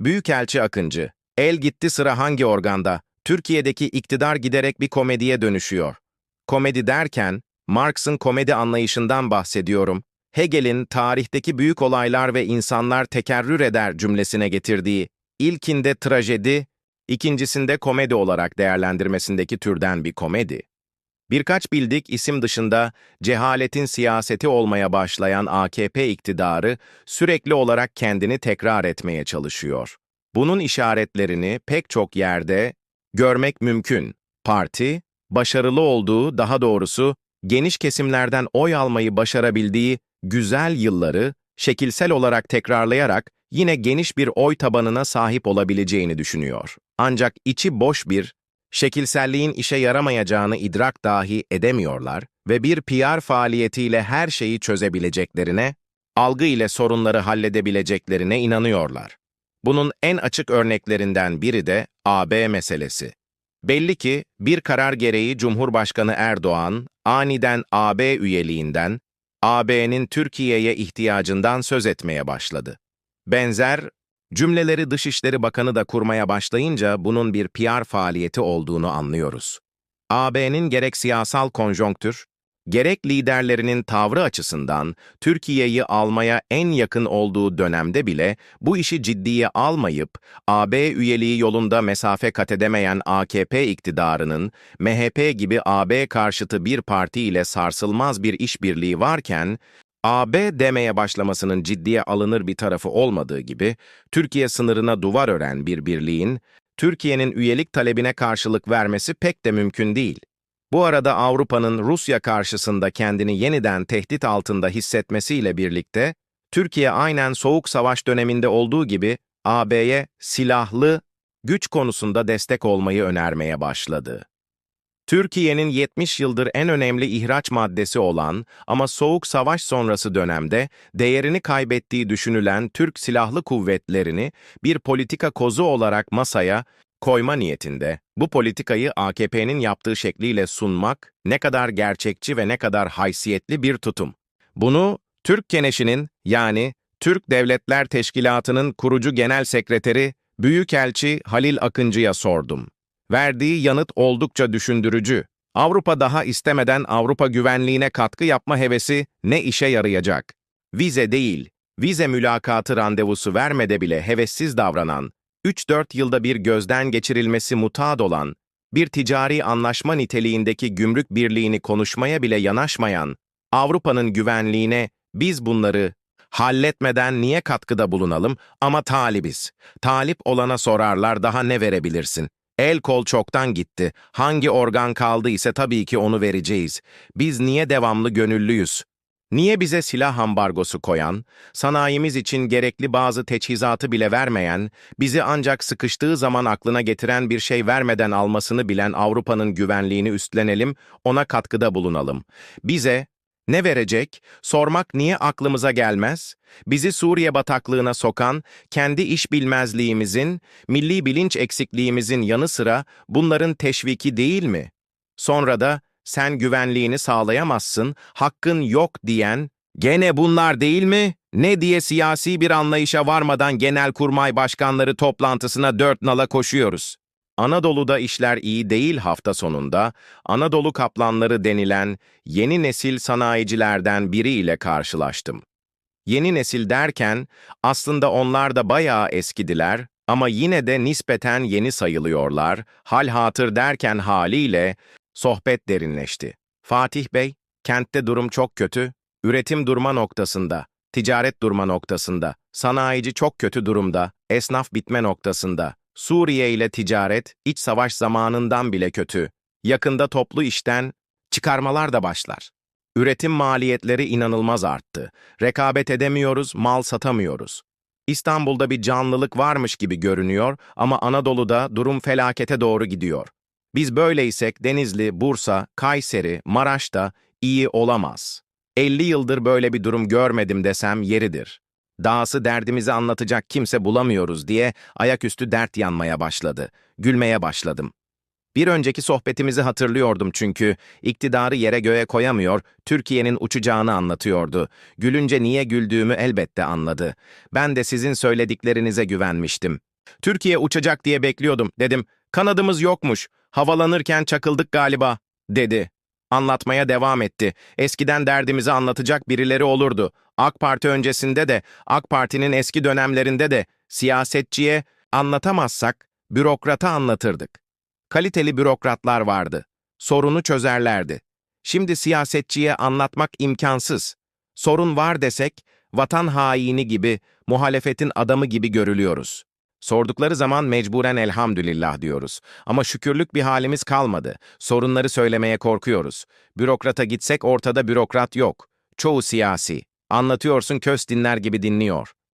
Büyükelçi Akıncı, el gitti sıra hangi organda? Türkiye'deki iktidar giderek bir komediye dönüşüyor. Komedi derken, Marx'ın komedi anlayışından bahsediyorum. Hegel'in tarihteki büyük olaylar ve insanlar tekerrür eder cümlesine getirdiği, ilkinde trajedi, ikincisinde komedi olarak değerlendirmesindeki türden bir komedi. Birkaç bildik isim dışında cehaletin siyaseti olmaya başlayan AKP iktidarı sürekli olarak kendini tekrar etmeye çalışıyor. Bunun işaretlerini pek çok yerde görmek mümkün. Parti, başarılı olduğu, daha doğrusu geniş kesimlerden oy almayı başarabildiği güzel yılları şekilsel olarak tekrarlayarak yine geniş bir oy tabanına sahip olabileceğini düşünüyor. Ancak içi boş bir, şekilselliğin işe yaramayacağını idrak dahi edemiyorlar ve bir PR faaliyetiyle her şeyi çözebileceklerine, algı ile sorunları halledebileceklerine inanıyorlar. Bunun en açık örneklerinden biri de AB meselesi. Belli ki bir karar gereği Cumhurbaşkanı Erdoğan aniden AB üyeliğinden, AB'nin Türkiye'ye ihtiyacından söz etmeye başladı. Benzer cümleleri Dışişleri Bakanı da kurmaya başlayınca bunun bir PR faaliyeti olduğunu anlıyoruz. AB'nin gerek siyasal konjonktür, gerek liderlerinin tavrı açısından Türkiye'yi almaya en yakın olduğu dönemde bile bu işi ciddiye almayıp AB üyeliği yolunda mesafe kat edemeyen AKP iktidarının MHP gibi AB karşıtı bir parti ile sarsılmaz bir işbirliği varken AB demeye başlamasının ciddiye alınır bir tarafı olmadığı gibi Türkiye sınırına duvar ören bir birliğin Türkiye'nin üyelik talebine karşılık vermesi pek de mümkün değil. Bu arada Avrupa'nın Rusya karşısında kendini yeniden tehdit altında hissetmesiyle birlikte, Türkiye aynen Soğuk Savaş döneminde olduğu gibi AB'ye silahlı güç konusunda destek olmayı önermeye başladı. Türkiye'nin 70 yıldır en önemli ihraç maddesi olan ama Soğuk Savaş sonrası dönemde değerini kaybettiği düşünülen Türk Silahlı Kuvvetlerini bir politika kozu olarak masaya koyma niyetinde bu politikayı AKP'nin yaptığı şekliyle sunmak ne kadar gerçekçi ve ne kadar haysiyetli bir tutum. Bunu Türk Keneşi'nin yani Türk Devletler Teşkilatı'nın kurucu genel sekreteri Büyükelçi Halil Akıncı'ya sordum. Verdiği yanıt oldukça düşündürücü. Avrupa daha istemeden Avrupa güvenliğine katkı yapma hevesi ne işe yarayacak? Vize değil, vize mülakatı randevusu vermede bile hevessiz davranan, 3-4 yılda bir gözden geçirilmesi mutat olan, bir ticari anlaşma niteliğindeki gümrük birliğini konuşmaya bile yanaşmayan, Avrupa'nın güvenliğine biz bunları halletmeden niye katkıda bulunalım ama talibiz. Talip olana sorarlar daha ne verebilirsin? El kol çoktan gitti. Hangi organ kaldı ise tabii ki onu vereceğiz. Biz niye devamlı gönüllüyüz? Niye bize silah ambargosu koyan, sanayimiz için gerekli bazı teçhizatı bile vermeyen, bizi ancak sıkıştığı zaman aklına getiren bir şey vermeden almasını bilen Avrupa'nın güvenliğini üstlenelim, ona katkıda bulunalım. Bize ne verecek? Sormak niye aklımıza gelmez? Bizi Suriye bataklığına sokan, kendi iş bilmezliğimizin, milli bilinç eksikliğimizin yanı sıra bunların teşviki değil mi? Sonra da sen güvenliğini sağlayamazsın, hakkın yok diyen, gene bunlar değil mi? Ne diye siyasi bir anlayışa varmadan genelkurmay başkanları toplantısına dört nala koşuyoruz. Anadolu'da işler iyi değil hafta sonunda, Anadolu kaplanları denilen yeni nesil sanayicilerden biriyle karşılaştım. Yeni nesil derken aslında onlar da bayağı eskidiler ama yine de nispeten yeni sayılıyorlar, hal hatır derken haliyle sohbet derinleşti. Fatih Bey, kentte durum çok kötü, üretim durma noktasında, ticaret durma noktasında, sanayici çok kötü durumda, esnaf bitme noktasında, Suriye ile ticaret, iç savaş zamanından bile kötü. Yakında toplu işten çıkarmalar da başlar. Üretim maliyetleri inanılmaz arttı. Rekabet edemiyoruz, mal satamıyoruz. İstanbul'da bir canlılık varmış gibi görünüyor ama Anadolu'da durum felakete doğru gidiyor. Biz böyleysek Denizli, Bursa, Kayseri, Maraş'ta iyi olamaz. 50 yıldır böyle bir durum görmedim desem yeridir. Dağısı derdimizi anlatacak kimse bulamıyoruz diye ayaküstü dert yanmaya başladı. Gülmeye başladım. Bir önceki sohbetimizi hatırlıyordum çünkü iktidarı yere göğe koyamıyor, Türkiye'nin uçacağını anlatıyordu. Gülünce niye güldüğümü elbette anladı. Ben de sizin söylediklerinize güvenmiştim. Türkiye uçacak diye bekliyordum, dedim. Kanadımız yokmuş, havalanırken çakıldık galiba, dedi. Anlatmaya devam etti. Eskiden derdimizi anlatacak birileri olurdu. AK Parti öncesinde de, AK Parti'nin eski dönemlerinde de siyasetçiye anlatamazsak bürokrata anlatırdık. Kaliteli bürokratlar vardı. Sorunu çözerlerdi. Şimdi siyasetçiye anlatmak imkansız. Sorun var desek, vatan haini gibi, muhalefetin adamı gibi görülüyoruz. Sordukları zaman mecburen elhamdülillah diyoruz. Ama şükürlük bir halimiz kalmadı. Sorunları söylemeye korkuyoruz. Bürokrata gitsek ortada bürokrat yok. Çoğu siyasi. Anlatıyorsun köz dinler gibi dinliyor.